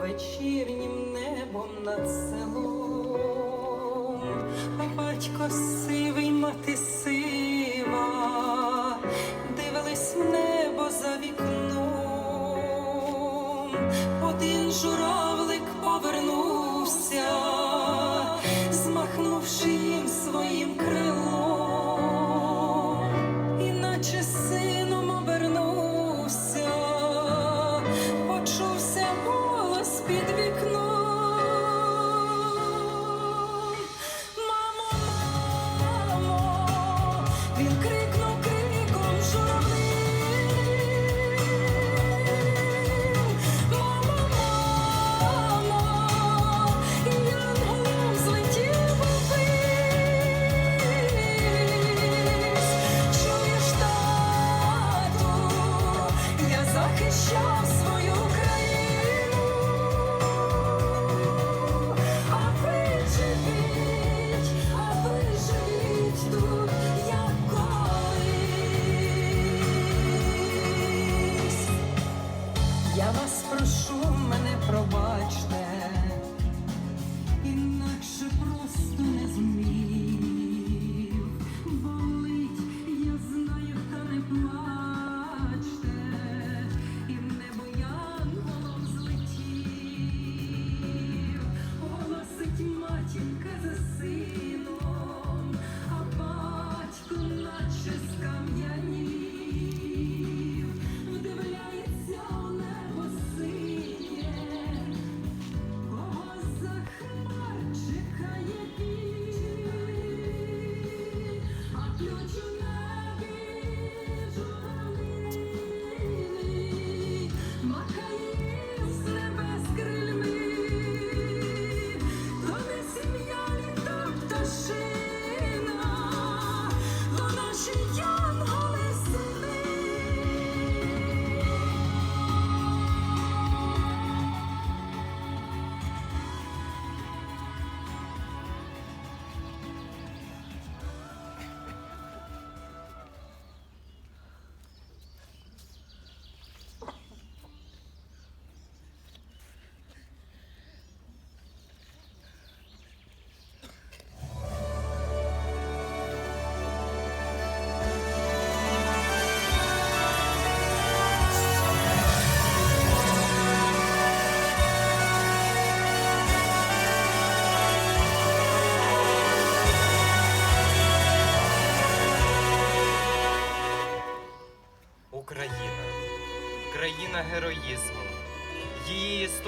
вечірнім небом над селом, батько сивий, мати сива, дивились в небо за вікном. Один журавлик повернувся,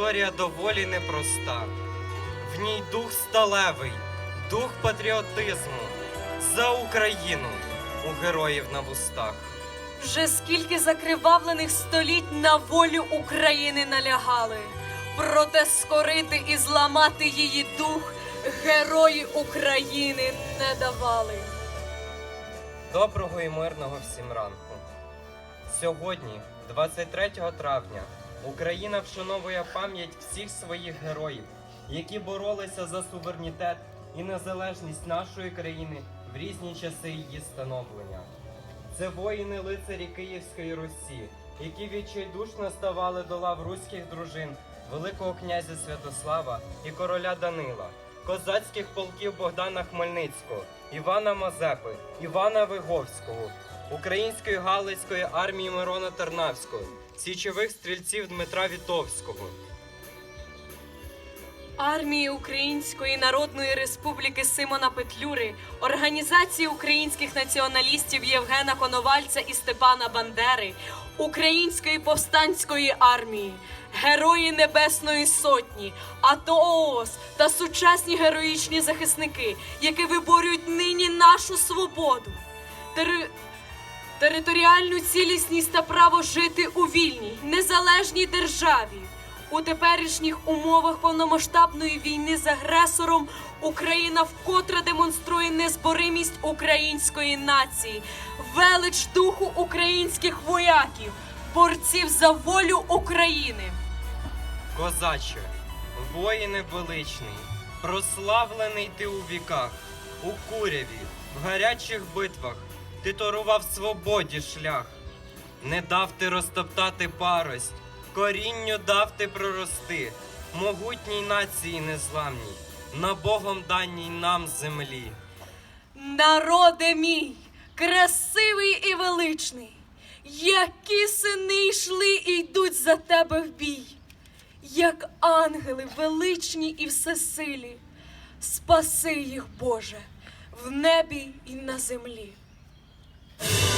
історія доволі непроста. В ній дух сталевий, дух патріотизму. За Україну у героїв на вустах. Вже скільки закривавлених століть на волю України налягали, проте скорити і зламати її дух герої України не давали. Доброго і мирного всім ранку. Сьогодні, 23 травня, Україна вшановує пам'ять всіх своїх героїв, які боролися за суверенітет і незалежність нашої країни в різні часи її становлення. Це воїни лицарі Київської Русі, які відчайдушно ставали до лав руських дружин Великого князя Святослава і короля Данила, козацьких полків Богдана Хмельницького, Івана Мазепи, Івана Виговського, української Галицької армії Мирона Тернавського, січових стрільців Дмитра Вітовського. Армії Української Народної Республіки Симона Петлюри, Організації українських націоналістів Євгена Коновальця і Степана Бандери, Української повстанської армії, Герої Небесної Сотні, АТО ООС та сучасні героїчні захисники, які виборюють нині нашу свободу. Тери... Територіальну цілісність та право жити у вільній, незалежній державі. У теперішніх умовах повномасштабної війни з агресором Україна вкотре демонструє незборимість української нації, велич духу українських вояків, борців за волю України. Козаче, воїне величний, прославлений ти у віках, у куряві, в гарячих битвах, ти торував свободі шлях, не дав ти розтоптати парость, корінню дав ти прорости, могутній нації незламній, на Богом даній нам землі. Народе мій, красивий і величний, які сини йшли і йдуть за тебе в бій, як ангели величні і всесилі, спаси їх, Боже, в небі і на землі.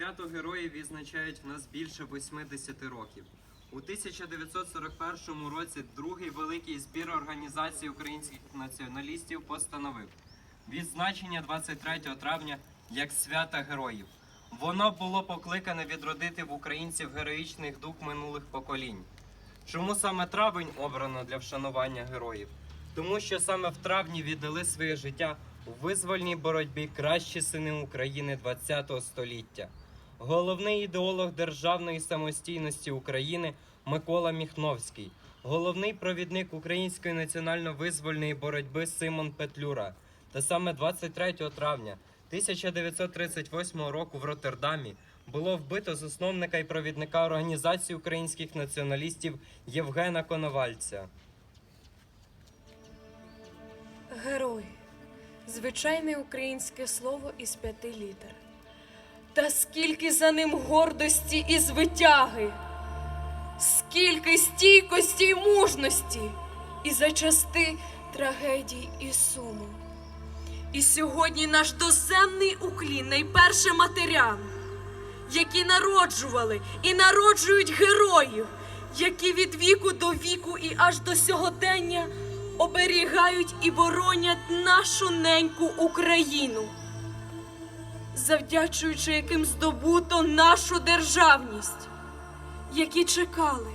Свято героїв відзначають в нас більше 80 років. У 1941 році другий великий збір організації українських націоналістів постановив відзначення 23 травня як свята героїв. Воно було покликане відродити в українців героїчний дух минулих поколінь. Чому саме травень обрано для вшанування героїв? Тому що саме в травні віддали своє життя у визвольній боротьбі кращі сини України ХХ століття. Головний ідеолог державної самостійності України Микола Міхновський, головний провідник української національно-визвольної боротьби Симон Петлюра. Та саме 23 травня 1938 року в Роттердамі було вбито засновника і провідника Організації українських націоналістів Євгена Коновальця. Герой звичайне українське слово із п'яти літер. Та скільки за ним гордості і звитяги, скільки стійкості і мужності, і зачасти трагедій і суму. І сьогодні наш доземний уклін найперше матерям, які народжували і народжують героїв, які від віку до віку і аж до сьогодення оберігають і боронять нашу неньку Україну, завдячуючи яким здобуто нашу державність, які чекали,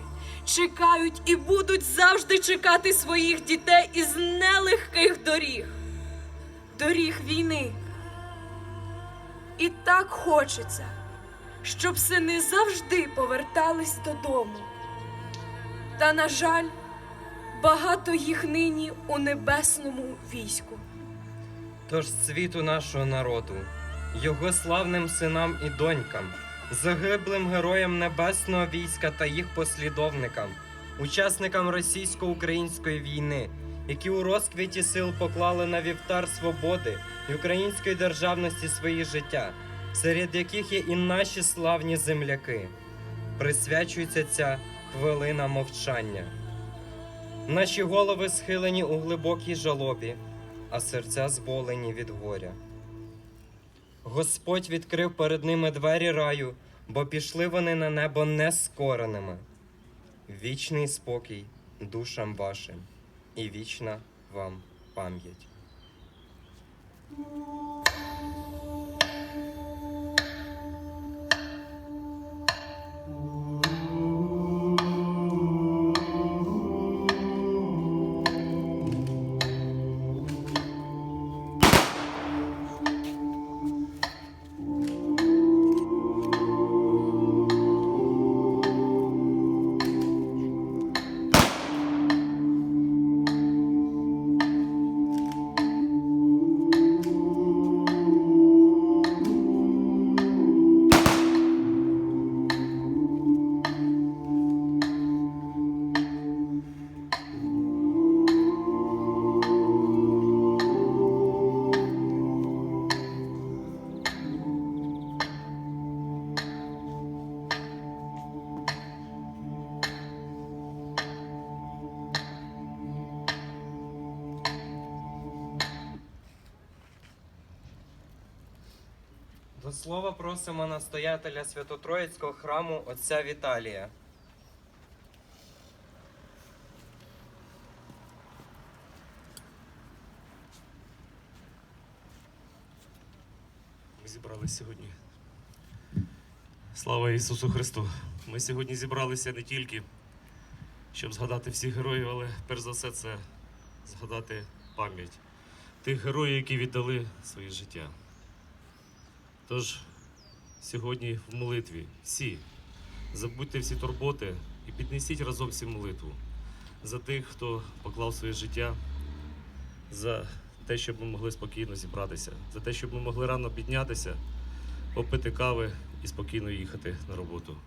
чекають і будуть завжди чекати своїх дітей із нелегких доріг, доріг війни. І так хочеться, щоб сини завжди повертались додому. Та, на жаль, багато їх нині у небесному війську. Тож світу нашого народу, його славним синам і донькам, загиблим героям небесного війська та їх послідовникам, учасникам російсько-української війни, які у розквіті сил поклали на вівтар свободи і української державності свої життя, серед яких є і наші славні земляки. Присвячується ця хвилина мовчання. Наші голови схилені у глибокій жалобі, а серця зболені від горя. Господь відкрив перед ними двері раю, бо пішли вони на небо нескореними. Вічний спокій душам вашим і вічна вам пам'ять. Просимо настоятеля Свято-Троїцького храму отця Віталія. Ми зібралися сьогодні. Слава Ісусу Христу! Ми сьогодні зібралися не тільки, щоб згадати всіх героїв, але перш за все це згадати пам'ять тих героїв, які віддали своє життя. Тож сьогодні в молитві всі забудьте всі турботи і піднесіть разом всі молитву за тих, хто поклав своє життя, за те, щоб ми могли спокійно зібратися, за те, щоб ми могли рано піднятися, попити кави і спокійно їхати на роботу.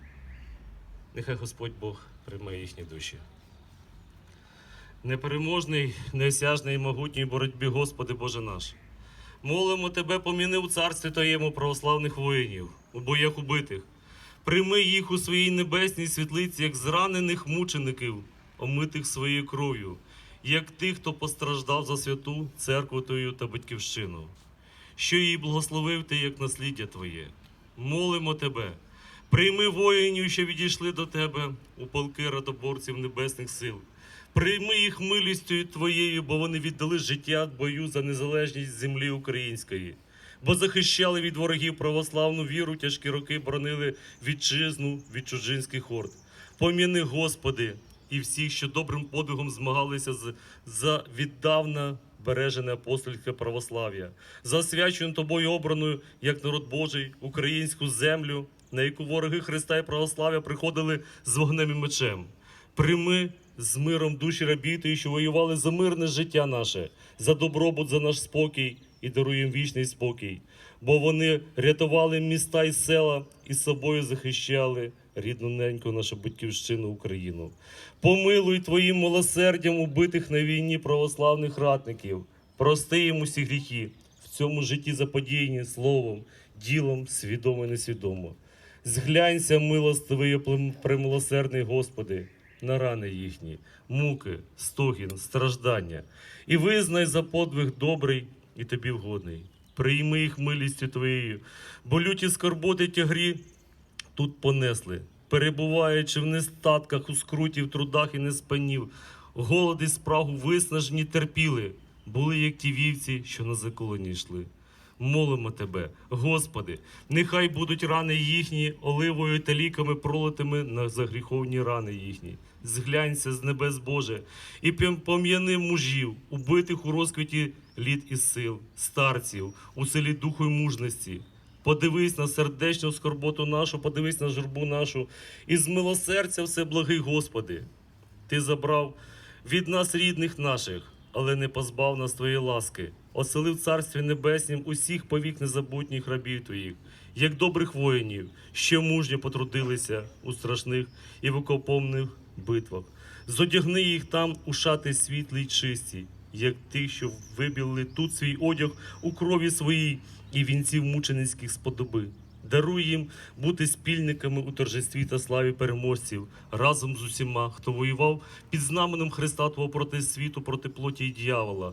Нехай Господь Бог прийме їхні душі. Непереможний, неосяжний і могутній боротьбі, Господи Боже наш. Молимо Тебе, поміни у царстві Твоєму православних воїнів, у боях убитих. Прийми їх у своїй небесній світлиці, як зранених мучеників, омитих своєю кров'ю, як тих, хто постраждав за святу церкву Твою та батьківщину, що її благословив Ти як насліддя Твоє. Молимо Тебе, прийми воїнів, що відійшли до Тебе у полки радоборців небесних сил. Прийми їх милістю Твоєю, бо вони віддали життя бою за незалежність землі української, бо захищали від ворогів православну віру, тяжкі роки боронили вітчизну від чужинських орд. Поміни, Господи, і всіх, що добрим подвигом змагалися за віддавна бережене апостольське православ'я, за тобою обраною, як народ Божий, українську землю, на яку вороги Христа і православ'я приходили з вогнем і мечем. Прийми з миром душі рабів Твої, що воювали за мирне життя наше, за добробут, за наш спокій і даруй їм вічний спокій. Бо вони рятували міста і села і з собою захищали рідну неньку нашу батьківщину Україну. Помилуй Твоїм милосердям убитих на війні православних ратників, прости їм усі гріхи в цьому житті заподіяні словом, ділом, свідомо і несвідомо. Зглянься, милостивий, премилосердний Господи, на рани їхні, муки, стогін, страждання, і визнай за подвиг добрий і тобі вгодний. Прийми їх милістю Твоєю, бо люті скорботи тягрі тут понесли, перебуваючи в нестатках, у скруті, в трудах і неспанів, голод і спрагу виснажені терпіли, були як ті вівці, що на заколені йшли. Молимо тебе, Господи, нехай будуть рани їхні оливою та ліками пролитими на загріховні рани їхні. Зглянься з небес Боже, і пом'яни мужів, убитих у розквіті літ і сил, старців, у селі духу й мужності. Подивись на сердечну скорботу нашу, подивись на журбу нашу, і з милосердя все благий Господи. Ти забрав від нас рідних наших, але не позбав нас твоєї ласки. Оселив царстві небеснім усіх повік незабутніх рабів твоїх, як добрих воїнів, що мужньо потрудилися у страшних і викоповних битвах. Зодягни їх там у шати світлі й чисті, як тих, що вибіли тут свій одяг у крові своїй і вінців мученицьких сподоби. Даруй їм бути спільниками у торжестві та славі переможців разом з усіма, хто воював під знаменем Христа Твого проти світу, проти плоті й дьявола.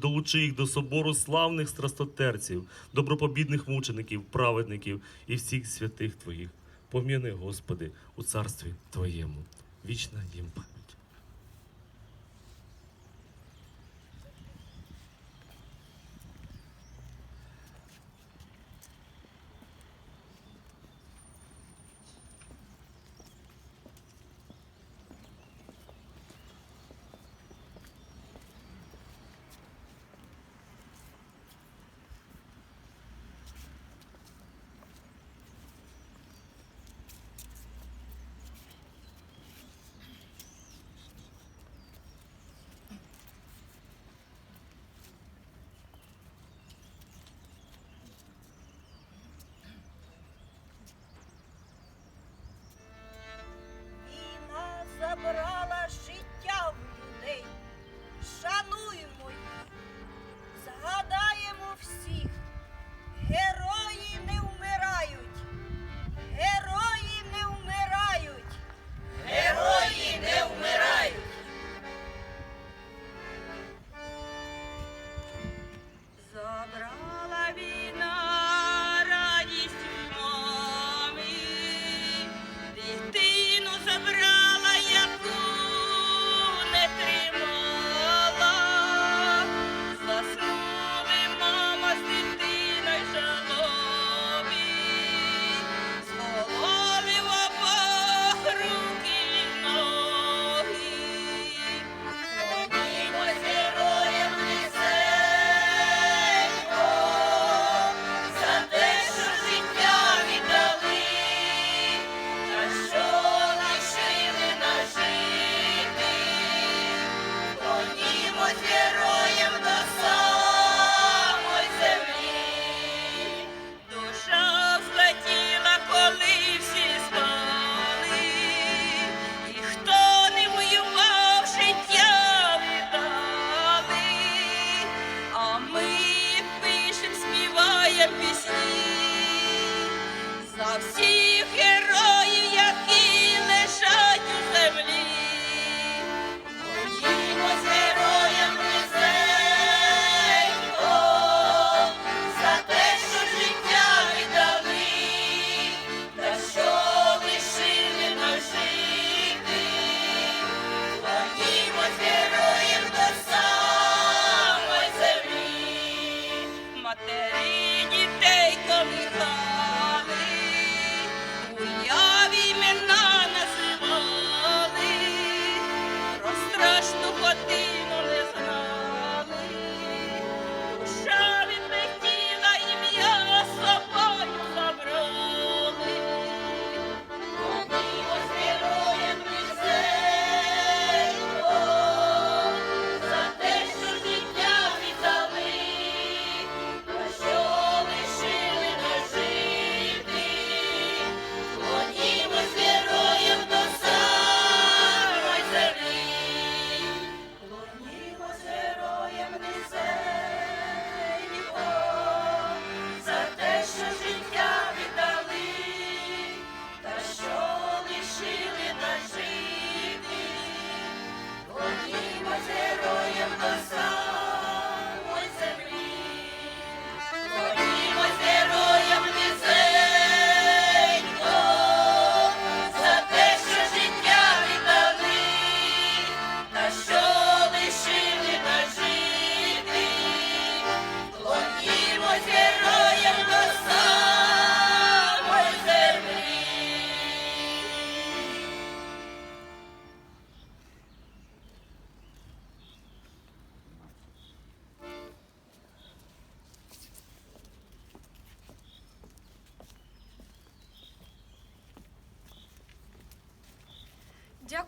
Долучи їх до собору славних страстотерців, добропобідних мучеників, праведників і всіх святих Твоїх. Пом'яни, Господи, у царстві Твоєму. Вічна їм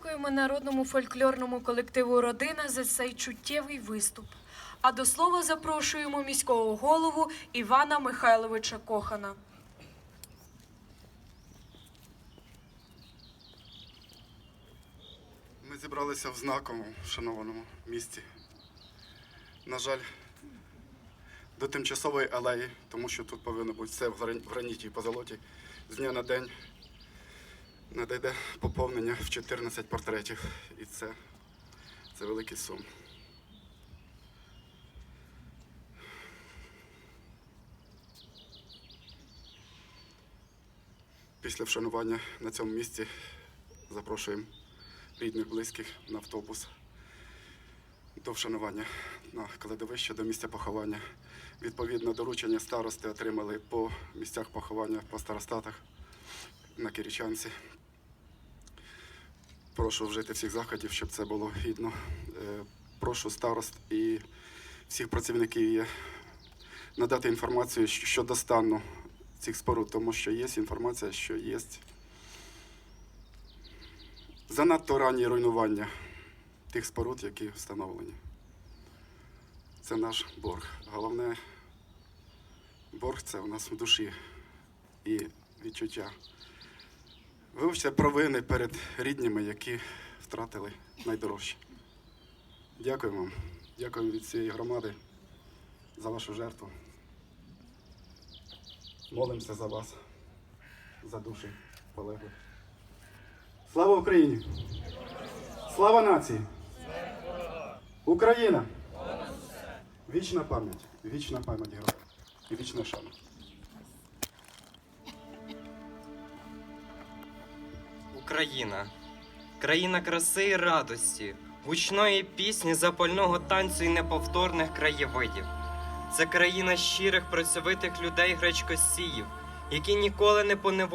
Дякуємо народному фольклорному колективу Родина за цей чуттєвий виступ. А до слова запрошуємо міського голову Івана Михайловича Кохана. Ми зібралися в знаковому шанованому місті. На жаль, до тимчасової алеї, тому що тут повинно бути все в граніті і позолоті. З дня на день надійде поповнення в 14 портретів. І це, це великий сум. Після вшанування на цьому місці запрошуємо рідних, близьких на автобус до вшанування на кладовище до місця поховання. Відповідно, доручення старости отримали по місцях поховання по старостатах на Киричанці. Прошу вжити всіх заходів, щоб це було гідно. Е, Прошу старост і всіх працівників надати інформацію щодо стану цих споруд, тому що є інформація, що є занадто ранні руйнування тих споруд, які встановлені. Це наш борг. Головне, борг це у нас в душі і відчуття. Вибачте провини перед рідніми, які втратили найдорожче. Дякую вам. Дякую від цієї громади за вашу жертву. Молимося за вас, за душі полеглих. Слава Україні! Слава нації! Україна! Вічна пам'ять, вічна пам'ять героїв і вічна шана. Україна, країна краси і радості, гучної пісні, запального танцю і неповторних краєвидів. Це країна щирих працьовитих людей гречкосіїв, які ніколи не поневолюють